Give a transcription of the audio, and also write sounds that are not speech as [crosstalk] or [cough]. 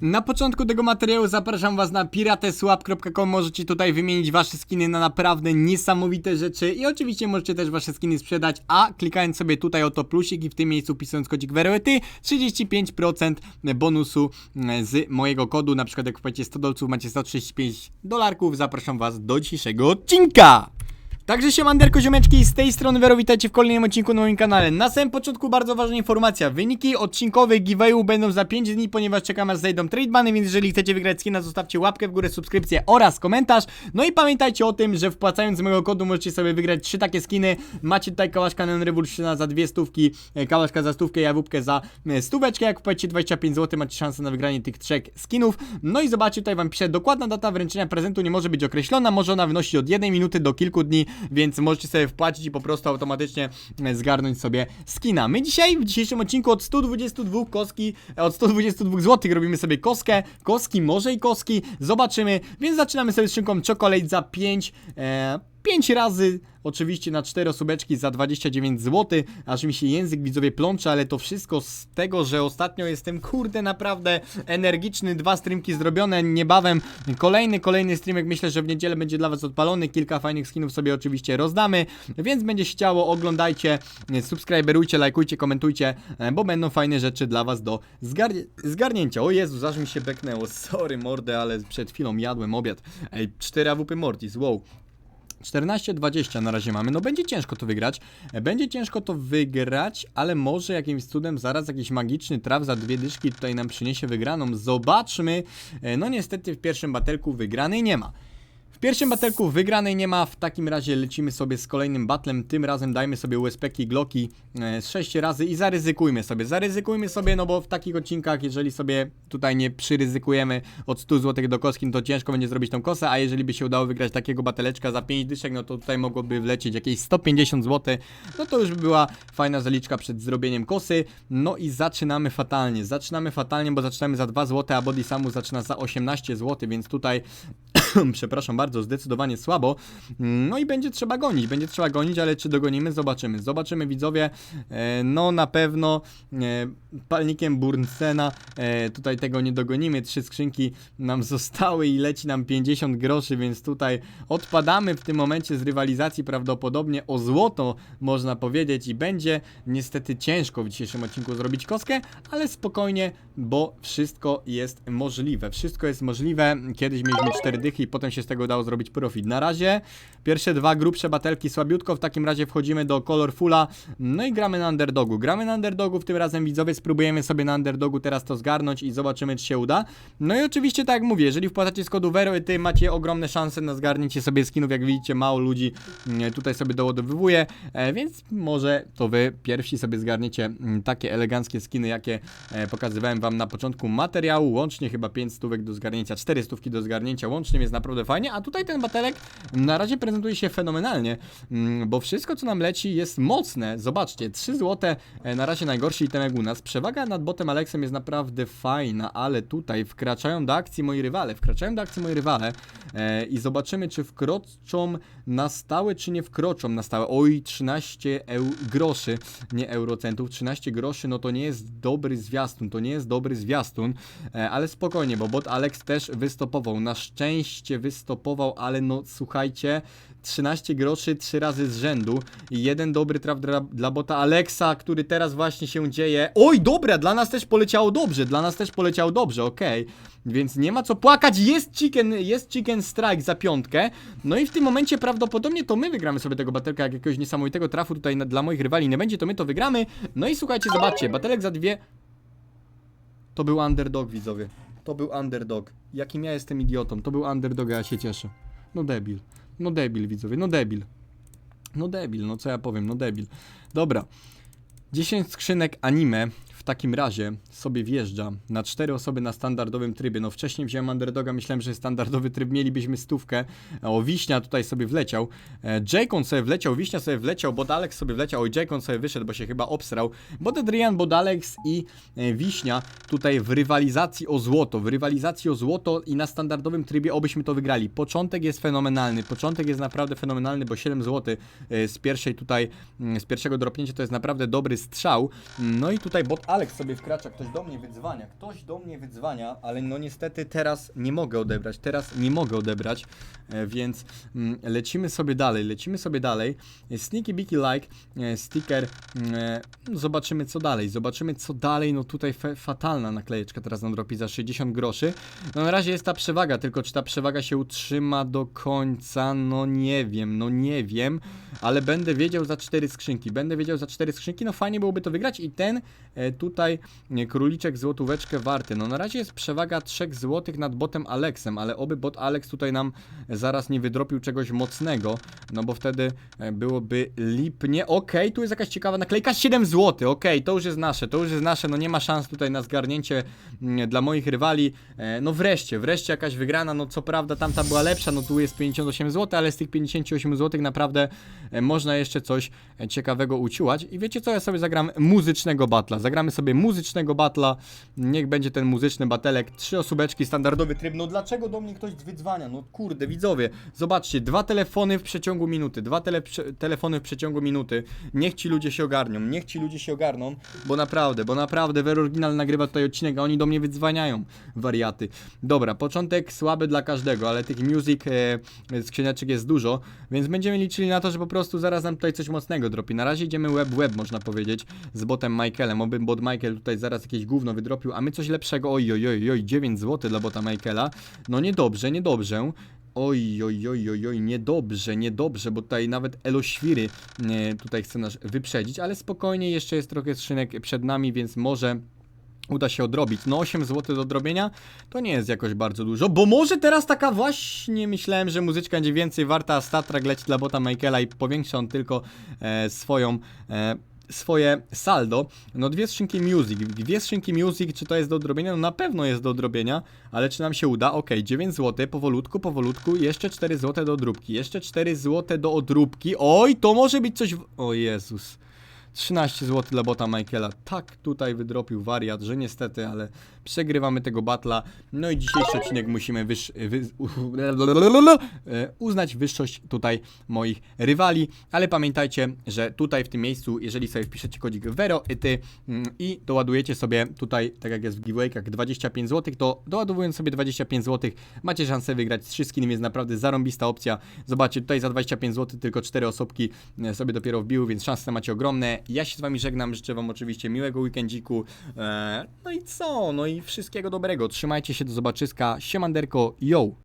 Na początku tego materiału zapraszam was na pirateswap.com Możecie tutaj wymienić wasze skiny na naprawdę niesamowite rzeczy i oczywiście możecie też wasze skiny sprzedać, a klikając sobie tutaj oto plusik i w tym miejscu pisując kodzik WEROETY 35% bonusu z mojego kodu, na przykład jak wpłacicie 100 dolców macie 135 dolarków, zapraszam was do dzisiejszego odcinka! Także siemanderko ziomeczki, z tej strony Wero, witajcie w kolejnym odcinku na moim kanale. Na samym początku bardzo ważna informacja, wyniki odcinkowe giveawayu będą za 5 dni, ponieważ czekam aż zejdą tradebany, więc jeżeli chcecie wygrać skina, zostawcie łapkę w górę, subskrypcję oraz komentarz. No i pamiętajcie o tym, że wpłacając z mojego kodu możecie sobie wygrać 3 takie skiny. Macie tutaj kałaszka Revolution za dwie stówki, e, kałaszka za stówkę, jawówkę za e, stóweczkę. Jak wpłacicie 25 zł, macie szansę na wygranie tych trzech skinów. No i zobaczcie, tutaj wam piszę, dokładna data wręczenia prezentu nie może być określona, może ona wynosić od 1 minuty do kilku dni, więc możecie sobie wpłacić i po prostu automatycznie e, zgarnąć sobie skina. My dzisiaj w dzisiejszym odcinku od 122 koski, e, od 122 zł robimy sobie koskę, koski, może i koski, zobaczymy, więc zaczynamy sobie z szynką czekolad za 5, e, 5 razy, oczywiście na 4 osóbeczki za 29 zł, aż mi się język widzowie plącze, ale to wszystko z tego, że ostatnio jestem kurde naprawdę energiczny, dwa streamki zrobione, niebawem kolejny, kolejny streamek, myślę, że w niedzielę będzie dla was odpalony, kilka fajnych skinów sobie oczywiście rozdamy, więc będzie się chciało, oglądajcie, subskryberujcie, lajkujcie, komentujcie, e, bo będą fajne rzeczy dla was do zgar zgarnięcia. O Jezu, aż mi się beknęło, sorry mordę, ale przed chwilą jadłem obiad. Ej, 4 AWP Mortis, wow. 14-20 na razie mamy, no będzie ciężko to wygrać, E, będzie ciężko to wygrać, ale może jakimś cudem zaraz jakiś magiczny traf za dwie dyszki tutaj nam przyniesie wygraną, zobaczmy, E, no niestety w pierwszym batelku wygranej nie ma. W pierwszym batelku wygranej nie ma, w takim razie lecimy sobie z kolejnym batlem, tym razem dajmy sobie USP-ki, Glocki e, z 6 razy i zaryzykujmy sobie, zaryzykujmy sobie, no bo w takich odcinkach, jeżeli sobie tutaj nie przyryzykujemy od 100 zł do koski, no to ciężko będzie zrobić tą kosę, a jeżeli by się udało wygrać takiego bateleczka za 5 dyszek, no to tutaj mogłoby wlecieć jakieś 150 zł, no to już by była fajna zaliczka przed zrobieniem kosy, no i zaczynamy fatalnie, zaczynamy fatalnie, bo zaczynamy za 2 zł, a Body Samu zaczyna za 18 zł, więc tutaj [coughs] przepraszam bardzo, zdecydowanie słabo. No i będzie trzeba gonić, będzie trzeba gonić, ale czy dogonimy? Zobaczymy. Zobaczymy widzowie. E, no na pewno e, palnikiem Burnsena e, tutaj tego nie dogonimy. Trzy skrzynki nam [laughs] zostały i leci nam 50 groszy, więc tutaj odpadamy w tym momencie z rywalizacji prawdopodobnie o złoto, można powiedzieć, i będzie niestety ciężko w dzisiejszym odcinku zrobić koskę, ale spokojnie, bo wszystko jest możliwe. Wszystko jest możliwe. Kiedyś mieliśmy 4 dychy i potem się z tego dało zrobić profit. Na razie pierwsze dwa grubsze batelki słabiutko, w takim razie wchodzimy do Colorfula, no i gramy na underdogu. Gramy na underdogu, w tym razem widzowie spróbujemy sobie na underdogu teraz to zgarnąć i zobaczymy czy się uda. No i oczywiście tak jak mówię, jeżeli wpłacacie z kodu WERO, ty macie ogromne szanse na zgarnięcie sobie skinów, jak widzicie mało ludzi mm, tutaj sobie doładowywuje, e, więc może to wy pierwsi sobie zgarniecie mm, takie eleganckie skiny, jakie e, pokazywałem wam na początku materiału, łącznie chyba 5 stówek do zgarnięcia, 4 stówki do zgarnięcia łącznie, jest naprawdę fajnie, a tutaj ten batelek na razie prezentuje się fenomenalnie, mm, bo wszystko co nam leci jest mocne, zobaczcie, 3 złote, e, na razie najgorszy itemek u nas, przewaga nad botem Alexem jest naprawdę fajna, ale tutaj wkraczają do akcji moi rywale, wkraczają do akcji moi rywale e, i zobaczymy czy wkroczą na stałe, czy nie wkroczą na stałe, oj 13 eu groszy, nie eurocentów, 13 groszy, no to nie jest dobry zwiastun, to nie jest dobry zwiastun, e, ale spokojnie, bo bot Alex też wystopował, na szczęście wystopował, ale no słuchajcie, 13 groszy 3 razy z rzędu i jeden dobry traf dla, dla bota Alexa, który teraz właśnie się dzieje. Oj, dobra, dla nas też poleciało dobrze, dla nas też poleciało dobrze, okej. Więc nie ma co płakać, jest chicken, jest chicken strike za piątkę. No i w tym momencie prawdopodobnie to my wygramy sobie tego batelka jak jakiegoś niesamowitego trafu tutaj na, dla moich rywali nie będzie, to my to wygramy. No i słuchajcie, zobaczcie, batelek za dwie... To był underdog, widzowie. To był underdog. Jakim ja jestem idiotą. To był underdog, a ja się cieszę. No debil. No debil, widzowie, no debil. No debil, no co ja powiem, no debil. Dobra. 10 skrzynek anime takim razie sobie wjeżdża na 4 osoby na standardowym trybie. No wcześniej wziąłem underdoga, myślałem, że standardowy tryb mielibyśmy stówkę. O, Wiśnia tutaj sobie wleciał. E, Jacon sobie wleciał, Wiśnia sobie wleciał, Bodalex sobie wleciał. Oj, Jacon sobie wyszedł, bo się chyba obsrał. Bodedrian, Bodalex i e, Wiśnia tutaj w rywalizacji o złoto. W rywalizacji o złoto i na standardowym trybie obyśmy to wygrali. Początek jest fenomenalny. Początek jest naprawdę fenomenalny, bo 7 zł e, z pierwszej tutaj, mm, z pierwszego dropnięcia to jest naprawdę dobry strzał. No i tutaj bot Alex sobie wkracza, ktoś do mnie wydzwania, ktoś do mnie wydzwania, ale no niestety teraz nie mogę odebrać, teraz nie mogę odebrać, e, więc mm, lecimy sobie dalej, lecimy sobie dalej. Sneaky Beaky Like, e, sticker, mm, e, no zobaczymy co dalej, zobaczymy co dalej, no tutaj fatalna naklejeczka teraz nam dropi za 60 groszy. No na razie jest ta przewaga, tylko czy ta przewaga się utrzyma do końca, no nie wiem, no nie wiem, ale będę wiedział za cztery skrzynki, będę wiedział za cztery skrzynki, no fajnie byłoby to wygrać i ten e, tutaj e, króliczek złotóweczkę warty. No na razie jest przewaga 3 złotych nad botem Alexem, ale oby bot Alex tutaj nam zaraz nie wydropił czegoś mocnego, no bo wtedy e, byłoby lipnie. Okej, tu jest jakaś ciekawa naklejka, 7 zł, okej, to już jest nasze, to już jest nasze, no nie ma szans tutaj na zgarnięcie mm, dla moich rywali. E, no wreszcie, wreszcie jakaś wygrana, no co prawda tamta była lepsza, no tu jest 58 zł, ale z tych 58 zł naprawdę można jeszcze coś ciekawego uciłać. I wiecie co, ja sobie zagram muzycznego batla. Zagramy sobie muzycznego batla. Niech będzie ten muzyczny batelek. Trzy osóbeczki, standardowy tryb. No dlaczego do mnie ktoś wydzwania? No kurde, widzowie. Zobaczcie, dwa telefony w przeciągu minuty. Dwa tele telefony w przeciągu minuty. Niech ci ludzie się ogarnią. Niech ci ludzie się ogarną, bo naprawdę, bo naprawdę Ver Original nagrywa tutaj odcinek, a oni do mnie wydzwaniają. Wariaty. Dobra, początek słaby dla każdego, ale tych music e, skrzyneczek jest dużo, więc będziemy liczyli na to, że po prostu zaraz nam tutaj coś mocnego dropi. Na razie idziemy web web, można powiedzieć, z botem Michaelem. Oby Michael tutaj zaraz jakieś gówno wydropił, a my coś lepszego. Oj, oj, oj, oj 9 zł dla bota Michaela. No niedobrze, niedobrze. Oj, oj, oj, oj, oj, niedobrze, niedobrze, bo tutaj nawet Eloświry e, tutaj chce nas wyprzedzić, ale spokojnie, jeszcze jest trochę skrzynek przed nami, więc może uda się odrobić. No 8 zł do odrobienia to nie jest jakoś bardzo dużo, bo może teraz taka właśnie myślałem, że muzyczka będzie więcej warta, a Statrek leci dla bota Michaela i powiększa on tylko e, swoją... E, swoje saldo, no dwie skrzynki music, dwie skrzynki music, czy to jest do odrobienia? No na pewno jest do odrobienia, ale czy nam się uda? Ok, 9 zł, powolutku, powolutku, jeszcze 4 zł do odróbki, jeszcze 4 zł do odróbki, oj, to może być coś, w... o Jezus, 13 zł dla bota Michaela. Tak tutaj wydropił wariat, że niestety, ale przegrywamy tego batla. No i dzisiejszy odcinek musimy wyż, wy, e, uznać wyższość tutaj moich rywali. Ale pamiętajcie, że tutaj w tym miejscu, jeżeli sobie wpiszecie kodzik Vero ty mm, i doładujecie sobie tutaj, tak jak jest w giveawaykach, 25 zł, to doładowując sobie 25 zł, macie szansę wygrać trzy skiny, więc naprawdę zarąbista opcja. Zobaczcie, tutaj za 25 zł tylko 4 osobki e, sobie dopiero wbiły, więc szanse macie ogromne. Ja się z wami żegnam, życzę wam oczywiście miłego weekendziku. E, no i co? No wszystkiego dobrego. Trzymajcie się, do zobaczyska. Siemanderko, yo!